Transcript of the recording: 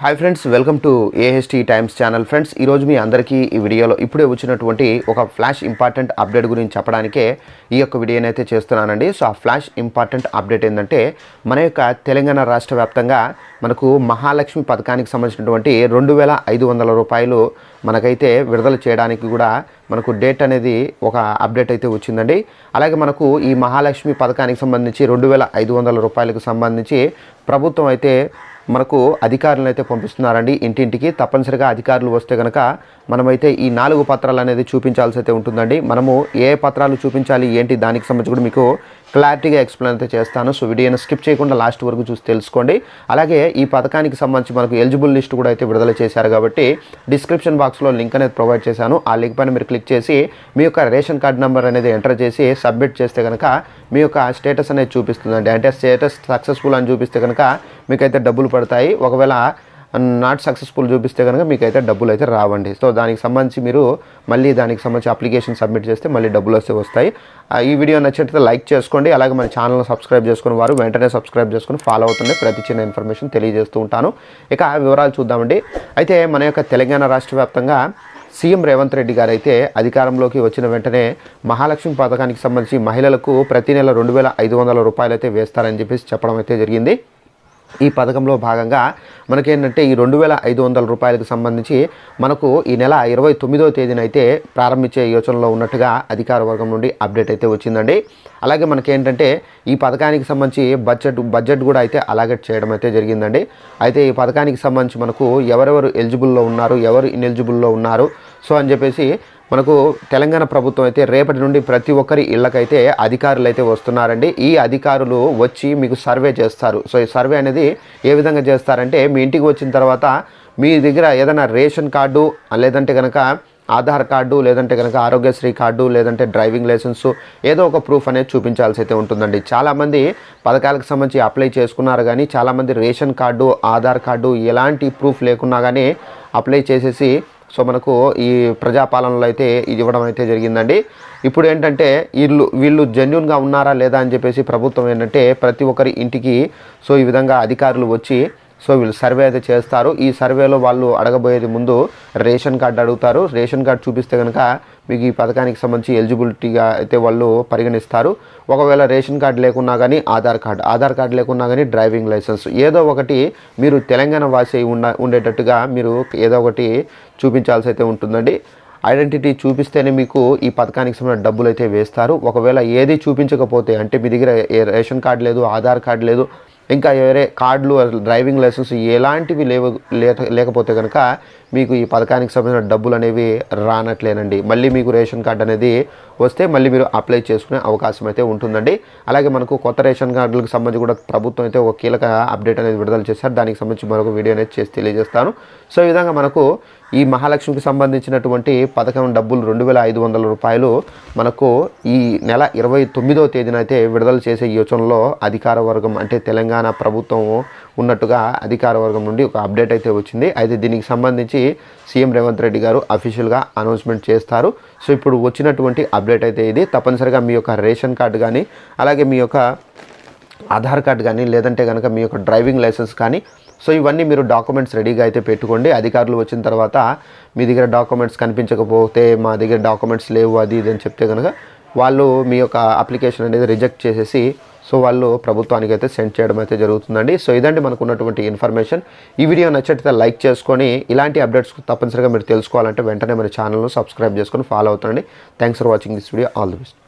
Hi friends welcome to AHT times channel friends ఈరోజు మీ అందరికీ ఈ వీడియోలో ఇప్పుడే వచ్చినటువంటి ఒక ఫ్లాష్ ఇంపార్టెంట్ అప్డేట్ గురించి చెప్పడానికే ఈ యొక్క వీడియోని అయితే చేస్తున్నానండి. సో ఆ ఫ్లాష్ ఇంపార్టెంట్ అప్డేట్ ఏంటంటే మన యొక్క తెలంగాణ రాష్ట్ర వ్యాప్తంగా మనకు మహాలక్ష్మి పథకానికి సంబంధించినటువంటి రెండు వేల ఐదు వందల రూపాయలు మనకైతే విడుదల చేయడానికి కూడా మనకు డేట్ అనేది ఒక అప్డేట్ అయితే వచ్చిందండి. అలాగే మనకు ఈ మహాలక్ష్మి పథకానికి సంబంధించి రెండు వేల ఐదు వందల రూపాయలకు సంబంధించి ప్రభుత్వం అయితే మనకు అధికారులను అయితే పంపిస్తున్నారండి. ఇంటింటికి తప్పనిసరిగా అధికారులు వస్తే కనుక మనమైతే ఈ నాలుగు పత్రాలు అనేది చూపించాల్సి అయితే ఉంటుందండి. మనము ఏ పత్రాలు చూపించాలి ఏంటి దానికి సంబంధించి కూడా మీకు క్లారిటీగా ఎక్స్ప్లెయిన్ అయితే చేస్తాను. సో వీడియోని స్కిప్ చేయకుండా లాస్ట్ వరకు చూసి తెలుసుకోండి. అలాగే ఈ పథకానికి సంబంధించి మనకు ఎలిజిబుల్ లిస్ట్ కూడా అయితే విడుదల చేశారు కాబట్టి డిస్క్రిప్షన్ బాక్స్లో లింక్ అనేది ప్రొవైడ్ చేశాను. ఆ లింక్ పైన మీరు క్లిక్ చేసి మీ యొక్క రేషన్ కార్డ్ నెంబర్ అనేది ఎంటర్ చేసి సబ్మిట్ చేస్తే కనుక మీ యొక్క స్టేటస్ అనేది చూపిస్తుందండి. అంటే స్టేటస్ సక్సెస్ఫుల్ అని చూపిస్తే కనుక మీకైతే డబ్బులు పడతాయి. ఒకవేళ నాట్ సక్సెస్ఫుల్ చూపిస్తే కనుక మీకైతే డబ్బులు అయితే రావండి. సో దానికి సంబంధించి మీరు మళ్ళీ దానికి సంబంధించి అప్లికేషన్ సబ్మిట్ చేస్తే మళ్ళీ డబ్బులు వస్తే వస్తాయి. ఆ, ఈ వీడియో నచ్చినట్లయితే లైక్ చేసుకోండి. అలాగే మన ఛానల్ని సబ్స్క్రైబ్ చేసుకుని వారు వెంటనే సబ్స్క్రైబ్ చేసుకుని ఫాలో అవుతుండే ప్రతి చిన్న ఇన్ఫర్మేషన్ తెలియజేస్తూ ఉంటాను. ఇక ఆ వివరాలు చూద్దామండి. అయితే మన యొక్క తెలంగాణ రాష్ట్ర వ్యాప్తంగా సీఎం రేవంత్ రెడ్డి గారు అయితే అధికారంలోకి వచ్చిన వెంటనే మహాలక్ష్మి పథకానికి సంబంధించి మహిళలకు ప్రతి నెల రెండు వేల ఐదు వందల రూపాయలు అయితే వేస్తారని చెప్పేసి చెప్పడం అయితే జరిగింది. ఈ పథకంలో భాగంగా మనకేంటంటే ఈ రెండు వేల ఐదు వందల రూపాయలకు సంబంధించి మనకు ఈ నెల ఇరవై తొమ్మిదవ తేదీన అయితే ప్రారంభించే యోచనలో ఉన్నట్టుగా అధికార వర్గం నుండి అప్డేట్ అయితే వచ్చిందండి. అలాగే మనకేంటంటే ఈ పథకానికి సంబంధించి బడ్జెట్ బడ్జెట్ కూడా అయితే అలాగే చేయడం అయితే జరిగిందండి. అయితే ఈ పథకానికి సంబంధించి మనకు ఎవరెవరు ఎలిజిబుల్లో ఉన్నారు ఎవరు ఇన్ఎలిజిబుల్లో ఉన్నారు సో అని చెప్పేసి మనకు తెలంగాణ ప్రభుత్వం అయితే రేపటి నుండి ప్రతి ఒక్కరి ఇళ్ళకైతే అధికారులు అయితే వస్తున్నారండి. ఈ అధికారులు వచ్చి మీకు సర్వే చేస్తారు. సో ఈ సర్వే అనేది ఏ విధంగా చేస్తారంటే మీ ఇంటికి వచ్చిన తర్వాత మీ దగ్గర ఏదైనా రేషన్ కార్డు లేదంటే కనుక ఆధార్ కార్డు లేదంటే కనుక ఆరోగ్యశ్రీ కార్డు లేదంటే డ్రైవింగ్ లైసెన్స్ ఏదో ఒక ప్రూఫ్ అనేది చూపించాల్సి అయితే ఉంటుందండి. చాలామంది పథకాలకు సంబంధించి అప్లై చేసుకున్నారు కానీ చాలామంది రేషన్ కార్డు ఆధార్ కార్డు ఎలాంటి ప్రూఫ్ లేకున్నా కానీ అప్లై చేసేసి సో మనకు ఈ ప్రజాపాలనలో అయితే ఇది ఇవ్వడం అయితే జరిగిందండి. ఇప్పుడు ఏంటంటే వీళ్ళు వీళ్ళు జెన్యున్గా ఉన్నారా లేదా అని చెప్పేసి ప్రభుత్వం ఏంటంటే ప్రతి ఒక్కరి ఇంటికి సో ఈ విధంగా అధికారులు వచ్చి సో వీళ్ళు సర్వే అయితే చేస్తారు. ఈ సర్వేలో వాళ్ళు అడగబోయేది ముందు రేషన్ కార్డు అడుగుతారు. రేషన్ కార్డు చూపిస్తే కనుక మీకు ఈ పథకానికి సంబంధించి ఎలిజిబిలిటీగా అయితే వాళ్ళు పరిగణిస్తారు. ఒకవేళ రేషన్ కార్డు లేకున్నా కానీ ఆధార్ కార్డు ఆధార్ కార్డు లేకున్నా కానీ డ్రైవింగ్ లైసెన్స్. ఏదో ఒకటి మీరు తెలంగాణ వాసి ఉండ ఉండేటట్టుగా మీరు ఏదో ఒకటి చూపించాల్సి అయితే ఉంటుందండి. ఐడెంటిటీ చూపిస్తేనే మీకు ఈ పథకానికి సంబంధించిన డబ్బులు అయితే వేస్తారు. ఒకవేళ ఏది చూపించకపోతే అంటే మీ దగ్గర రేషన్ కార్డు లేదు ఆధార్ కార్డు లేదు ఇంకా వేరే కార్డులు డ్రైవింగ్ లైసెన్స్ ఎలాంటివి లేవు లేకపోతే కనుక మీకు ఈ పథకానికి సంబంధించిన డబ్బులు అనేవి రానట్లేనండి. మళ్ళీ మీకు రేషన్ కార్డు అనేది వస్తే మళ్ళీ మీరు అప్లై చేసుకునే అవకాశం అయితే ఉంటుందండి. అలాగే మనకు కొత్త రేషన్ కార్డులకు సంబంధించి కూడా ప్రభుత్వం అయితే ఒక కీలక అప్డేట్ అనేది విడుదల చేశారు. దానికి సంబంధించి మరొక వీడియో అనేది చేసి తెలియజేస్తాను. సో ఈ విధంగా మనకు ఈ మహాలక్ష్మికి సంబంధించినటువంటి పథకం డబ్బులు రెండు వేల ఐదు వందల రూపాయలు మనకు ఈ నెల ఇరవై తొమ్మిదో తేదీన అయితే విడుదల చేసే యోచనలో అధికార వర్గం అంటే తెలంగాణ తెలంగాణ ప్రభుత్వం ఉన్నట్టుగా అధికార వర్గం నుండి ఒక అప్డేట్ అయితే వచ్చింది. అయితే దీనికి సంబంధించి సీఎం రేవంత్ రెడ్డి గారు అఫీషియల్గా అనౌన్స్మెంట్ చేస్తారు. సో ఇప్పుడు వచ్చినటువంటి అప్డేట్ అయితే ఇది. తప్పనిసరిగా మీ యొక్క రేషన్ కార్డు కానీ అలాగే మీ యొక్క ఆధార్ కార్డ్ కానీ లేదంటే కనుక మీ యొక్క డ్రైవింగ్ లైసెన్స్ కానీ సో ఇవన్నీ మీరు డాక్యుమెంట్స్ రెడీగా అయితే పెట్టుకోండి. అధికారులు వచ్చిన తర్వాత మీ దగ్గర డాక్యుమెంట్స్ కనిపించకపోతే మా దగ్గర డాక్యుమెంట్స్ లేవు అది ఇది అని చెప్తే కనుక వాళ్ళు మీ యొక్క అప్లికేషన్ అనేది రిజెక్ట్ చేసేసి సో వాళ్ళు ప్రభుత్వానికి అయితే సెండ్ చేయడం అయితే జరుగుతుందండి. సో ఇదండి మనకు ఉన్నటువంటి ఇన్ఫర్మేషన్ ఈ వీడియో నచ్చితే లైక్ చేసుకొని ఇలాంటి అప్డేట్స్ తప్పనిసరిగా మీరు తెలుసుకోవాలంటే వెంటనే మన ఛానల్ను సబ్స్క్రైబ్ చేసుకొని follow అవుతుండండి thanks for watching this video all the best